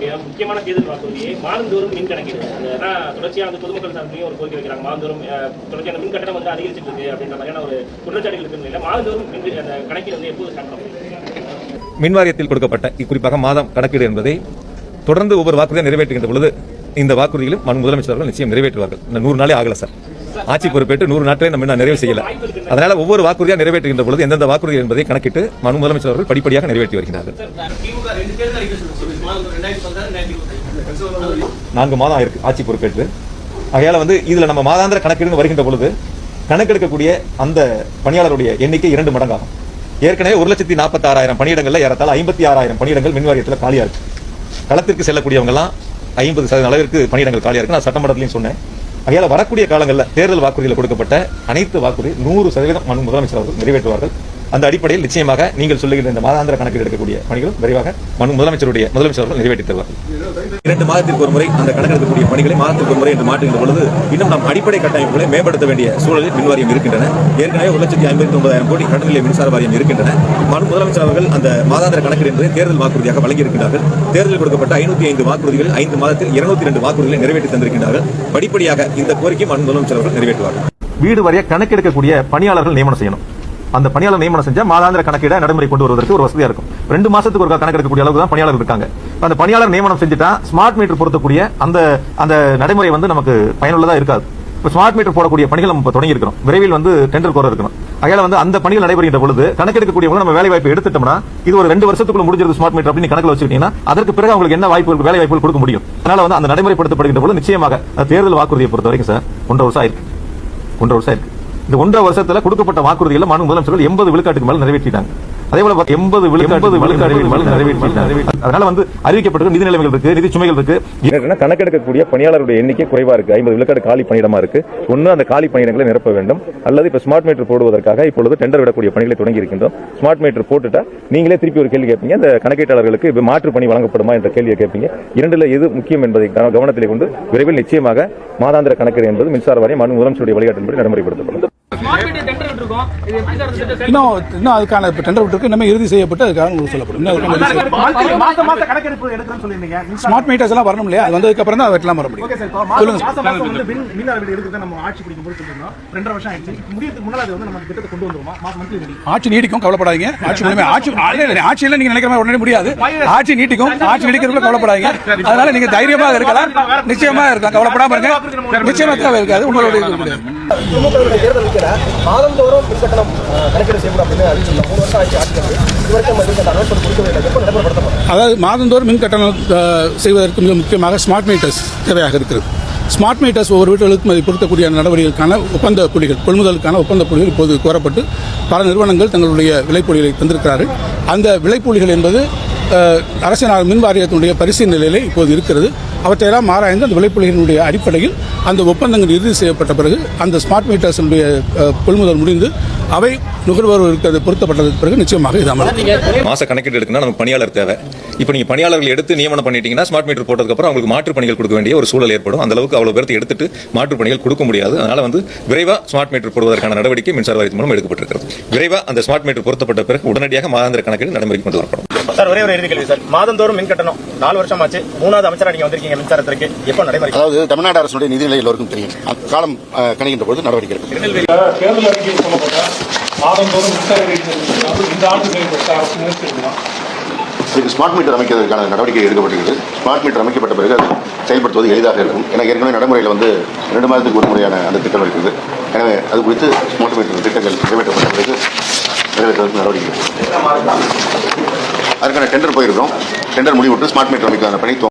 கொடுக்கப்படக்கூடிய முக்கியமான தேர்தல் வாக்குறுதியை மாதந்தோறும் மின் கணக்கீடு ஏன்னா தொடர்ச்சியா வந்து பொதுமக்கள் சார்பிலையும் ஒரு கோரிக்கை வைக்கிறாங்க. மாதந்தோறும் தொடர்ச்சியான மின் கட்டணம் வந்து அதிகரிச்சிட்டு இருக்கு அப்படின்ற மாதிரியான ஒரு குற்றச்சாட்டுகள் இருக்கு நிலையில மாதந்தோறும் மின் அந்த கணக்கீடு வந்து எப்போது ஸ்டார்ட் பண்ண மின் வாரியத்தில் கொடுக்கப்பட்ட குறிப்பாக மாதம் கணக்கீடு என்பதை தொடர்ந்து ஒவ்வொரு வாக்குறுதியை நிறைவேற்றுகின்ற பொழுது இந்த வாக்குறுதிகளும் மனு முதலமைச்சர் அவர்கள் நிச்சயம் நிறைவேற்றுவார்கள். இந்த நூறு நாளே ஆகல சார். ஆட்சி பொறுப்பேற்று நூறு நாட்களை நம்ம இன்னும் நிறைவு செய்யல. அதனால ஒவ்வொரு வாக்குறுதியாக நிறைவேற்றுகின்ற பொழுது எந்தெந்த வாக்குறுதி என்பதை கணக்கிட்டு மனு முதலமைச்சர் அவர்கள் படிப்படியாக நிறைவேற்றி வருகிறார்கள். நான்கு மாதம் ஆயிருக்கு ஆட்சி பொறுப்பேற்று. ஆகையால வந்து இதுல நம்ம மாதாந்திர கணக்கெடுங்க வருகின்ற பொழுது கணக்கெடுக்கக்கூடிய அந்த பணியாளருடைய எண்ணிக்கை இரண்டு மடங்காகும். ஏற்கனவே ஒரு லட்சத்தி நாற்பத்தாறாயிரம் பணியிடங்கள்ல ஏறத்தாழ ஐம்பத்தி ஆறாயிரம் பணியிடங்கள் மின் வாரியத்தில் காலியா இருக்கு. களத்திற்கு செல்லக்கூடியவங்க எல்லாம் ஐம்பது சதவீதம் அளவிற்கு பணியிடங்கள் காலியா இருக்கு. நான் சட்டமன்றத்திலையும் சொன்னேன். ஆகையால வரக்கூடிய காலங்களில் தேர்தல் வாக்குறுதியில் கொடுக்கப்பட்ட அனைத்து வாக்குறுதி நூறு சதவீதம் முதலமைச்சர் அவர்கள் நிறைவேற்றுவார்கள். அந்த அடிப்படையில் நிச்சயமாக நீங்கள் சொல்லுகின்ற இந்த மாதாந்திர கணக்கில் எடுக்கக்கூடிய பணிகளும் விரைவாக மனு முதலமைச்சருடைய முதலமைச்சர் அவர்கள் நிறைவேற்றி தருவார்கள். இரண்டு மாதத்திற்கு ஒரு முறை அந்த கணக்கெடுக்கக்கூடிய பணிகளை மாதத்திற்கு ஒரு முறை என்று மாற்றுகின்ற பொழுது இன்னும் நாம் அடிப்படை கட்டமைப்புகளை மேம்படுத்த வேண்டிய சூழலில் மின் வாரியம் இருக்கின்றன. ஏற்கனவே ஒரு லட்சத்தி ஐம்பத்தி ஒன்பதாயிரம் கோடி கடனிலை மின்சார வாரியம் இருக்கின்றன. மனு முதலமைச்சர் அவர்கள் அந்த மாதாந்திர கணக்கெடு என்பதை தேர்தல் வாக்குறுதியாக வழங்கியிருக்கிறார்கள் தேர்தலில் கொடுக்கப்பட்ட ஐநூத்தி ஐந்து வாக்குறுதிகள் ஐந்து மாதத்தில் இருநூத்தி ரெண்டு வாக்குறுதிகளை நிறைவேற்றி தந்திருக்கின்றார்கள். படிப்படியாக இந்த கோரிக்கை மனு முதலமைச்சர் அவர்கள் நிறைவேற்றுவார்கள். வீடு வரைய கணக்கெடுக்கக்கூடிய பணியாளர்கள் நியமனம் செய்யணும். அந்த பணியாளர் நியமனம் செஞ்சா மாதாந்திர கணக்கிட நடைமுறை கொண்டு வருவதற்கு ஒரு வசதியா இருக்கும். ரெண்டு மாசத்துக்கு ஒரு கணக்கெடுக்கக்கூடிய அளவுக்கு தான் பணியாளர் இருக்காங்க. அந்த பணியாளர் நியமனம் செஞ்சுட்டா ஸ்மார்ட் மீட்டர் பொருத்தக்கூடிய அந்த அந்த நடைமுறை வந்து நமக்கு பயனுள்ளதா இருக்காது. இப்போ ஸ்மார்ட் மீட்டர் போடக்கூடிய பணிகள் நம்ம தொடங்கி இருக்கிறோம் விரைவில் வந்து டெண்டர் கோர இருக்கணும். அகையால வந்து அந்த பணிகள் நடைபெறுகின்ற பொழுது கணக்கெடுக்கக்கூடியவங்க நம்ம வேலை வாய்ப்பு எடுத்துட்டோம்னா இது ஒரு ரெண்டு வருஷத்துக்குள்ள முடிஞ்சிருது ஸ்மார்ட் மீட்டர் அப்படின்னு கணக்கில் வச்சுக்கிட்டீங்கன்னா அதற்கு பிறகு அவங்களுக்கு என்ன வாய்ப்பு வேலை வாய்ப்புகள் கொடுக்க முடியும். அதனால வந்து அந்த நடைமுறைப்படுத்தப்படுகின்ற பொழுது நிச்சயமாக தேர்தல் வாக்குறுதியை பொறுத்த வரைக்கும் சார் ஒன்றரை வருஷம் ஆயிருக்கு. ஒன்றரை வருஷம் ஆயிருக்கு. இந்த ஒன்றரை வருஷத்துல கொடுக்கப்பட்ட வாக்குறுதிகளை மனு முதலமைச்சர்கள் எண்பது விழுக்காட்டுக்கு மேல நிறைவேற்றிட்டாங்க. அதே போல எண்பது விழுக்காடு விழுக்காடு மேல நிறைவேற்றிட்டாங்க. அதனால வந்து அறிவிக்கப்பட்டிருக்க நிதி நிலைமைகள் இருக்கு நிதி சுமைகள் இருக்கு. கணக்கெடுக்கக்கூடிய பணியாளருடைய எண்ணிக்கை குறைவா இருக்கு. ஐம்பது விழுக்காடு காலி பணியிடமா இருக்கு. ஒன்னு அந்த காலி பணியிடங்களை நிரப்ப வேண்டும். அல்லது இப்ப ஸ்மார்ட் மீட்டர் போடுவதற்காக இப்பொழுது டெண்டர் விடக்கூடிய பணிகளை தொடங்கி இருக்கின்றோம். ஸ்மார்ட் மீட்டர் போட்டுட்டா நீங்களே திருப்பி ஒரு கேள்வி கேட்பீங்க. இந்த கணக்கீட்டாளர்களுக்கு இப்ப மாற்று பணி வழங்கப்படுமா என்ற கேள்வியை கேட்பீங்க. இரண்டுல எது முக்கியம் என்பதை கவ- கவனத்திலே கொண்டு விரைவில் நிச்சயமாக மாதாந்திர கணக்கெடு என்பது மின்சார வாரியம் மனு முதலமைச்சருடைய வழிகாட்டின்படி நடைமுறைப்படுத்தப்படும். இன்னும் இன்னும் அதுக்கான இப்போ டெண்டர் விட்டுருக்கு. இன்னும் இறுதி செய்யப்பட்டு அதுக்காக உங்களுக்கு சொல்லப்படும். இன்னும் ஸ்மார்ட் மீட்டர்ஸ் எல்லாம் வரணும் இல்லையா? அது வந்ததுக்கு அப்புறம் தான் வெட்டலாம் வர முடியும் ஓகே சார் இப்போ மாசம் மாசம் மாசம் வந்து மின் மின் அளவீடு எடுக்கிறத நம்ம ஆட்சி பிடிக்கும் போது சொல்லியிருந்தோம். ரெண்டரை வருஷம் ஆயிடுச்சு. முடியறதுக்கு முன்னால அது வந்து நம்ம திட்டத்தை கொண்டு வந்துருமா மாசம் மந்த்லி ரெடி ஆட்சி நீடிக்கும் கவலைப்படாதீங்க. ஆட்சி முழுமை ஆட்சி ஆட்சியில நீங்க நினைக்கிற மாதிரி உடனே முடியாது. ஆட்சி நீட்டிக்கும் ஆட்சி நீடிக்கிறதுல கவலைப்படாதீங்க. அதனால நீங்க தைரியமாக இருக்கலாம். நிச்சயமா இருக்கலாம். கவலைப்படாம இருங்க. நிச்சயமா இருக்காது. உங்களுடைய இது. முடியாது மின்கட்டணம் கணக்கீடு செய்யப்படும் அப்படின்னு அறிவிச்சிருந்தோம் மூணு வருஷம் ஆட்சி ஆட்சி வந்து. இது வரைக்கும் நம்ம இந்த அனௌன்ஸ்மெண்ட் கொடுக்கவே இல்லை. எப்போ நடைமுறைப்படுத்தப்படும் அதாவது மாதந்தோறும் மின் கட்டணம் செய்வதற்கு மிக முக்கியமாக ஸ்மார்ட் மீட்டர்ஸ் தேவையாக இருக்கிறது. ஸ்மார்ட் மீட்டர்ஸ் ஒவ்வொரு வீடுகளுக்கும் அதை பொருத்தக்கூடிய நடவடிக்கைகளுக்கான ஒப்பந்த புள்ளிகள் கொள்முதலுக்கான ஒப்பந்த புள்ளிகள் இப்போது கோரப்பட்டு பல நிறுவனங்கள் தங்களுடைய விலைப்புள்ளிகளை தந்திருக்கிறார்கள். அந்த விலைப்புள்ளிகள் என்பது அரசின் மின் வாரியத்தினுடைய பரிசீலனையிலே இப்போது இருக்கிறது. அவற்றையெல்லாம் ஆராய்ந்து அந்த விலைப்புள்ளிகளினுடைய அடிப்படையில் அந்த ஒப்பந்தங்கள் இறுதி செய்யப்பட்ட பிறகு அந்த ஸ்மார்ட் மீட்டர்ஸினுடைய கொள்முதல் முடிந்து அவை நுகர்வோருக்கு அது பொருத்தப்பட்டதுக்கு பிறகு நிச்சயமாக இது அமலும். மாச கணக்கீடு எடுக்கணும்னா நமக்கு பணியாளர் தேவை. இப்போ நீங்க பணியாளர்கள் எடுத்து நியமனம் பண்ணிட்டீங்கன்னா ஸ்மார்ட் மீட்டர் போட்டதுக்கு அப்புறம் அவங்களுக்கு மாற்று பணிகள் கொடுக்க வேண்டிய ஒரு சூழல் ஏற்படும். அந்த அளவுக்கு அவ்வளவு பேர்த்து எடுத்துட்டு மாற்று பணிகள் கொடுக்க முடியாது. அதனால வந்து விரைவா ஸ்மார்ட் மீட்டர் போடுவதற்கான நடவடிக்கை மின்சார வாரியத்தின் மூலம் எடுக்கப்பட்டிருக்கிறது. விரைவா அந்த ஸ்மார்ட் மீட்டர் பொருத்தப்பட்ட பிறகு உடனடியாக மாதாந்திர கணக்கீடு நடைமுறைக்கு கொண்டு வரப்படும். சார் ஒரே ஒரு இறுதி கேள்வி சார். மாதந்தோறும் மின் கட்டணம் நாலு வருஷம் ஆச்சு மூணாவது அமைச்சரா நீங்க வந்திருக்கீங்க மின்சாரத்திற்கு எப்போ நடைமுறை? அதாவது தமிழ்நாடு அரசுடைய நிதிநிலை எல்லோருக்கும் தெரியும். காலம் கணிக்கின்ற பொழுது நடவடிக்கை எடுக்கும். தேர்தல் அறிக்கையில் சொல்லப்பட்ட மாதந்தோறும் மின்சார இந்த ஆண்டு அரசு இதுக்கு ஸ்மார்ட் மீட்டர் அமைக்கிறதுக்கான நடவடிக்கை எடுக்கப்பட்டிருக்கிறது. ஸ்மார்ட் மீட்டர் அமைக்கப்பட்ட பிறகு அது செயல்படுத்துவது எளிதாக இருக்கும். ஏன்னா ஏற்கனவே நடைமுறையில் வந்து ரெண்டு மாதத்துக்கு ஒரு முறையான அந்த திட்டம் இருக்குது. எனவே அது குறித்து ஸ்மார்ட் மீட்டர் திட்டங்கள் நிறைவேற்றப்பட்ட பிறகு நிறைவேற்றுவதற்கு நடவடிக்கை அதுக்கான டெண்டர் போயிருக்கிறோம் டெண்டர் முடிவுட்டு ஸ்மார்ட் மீட்டர் அமைக்கான பணி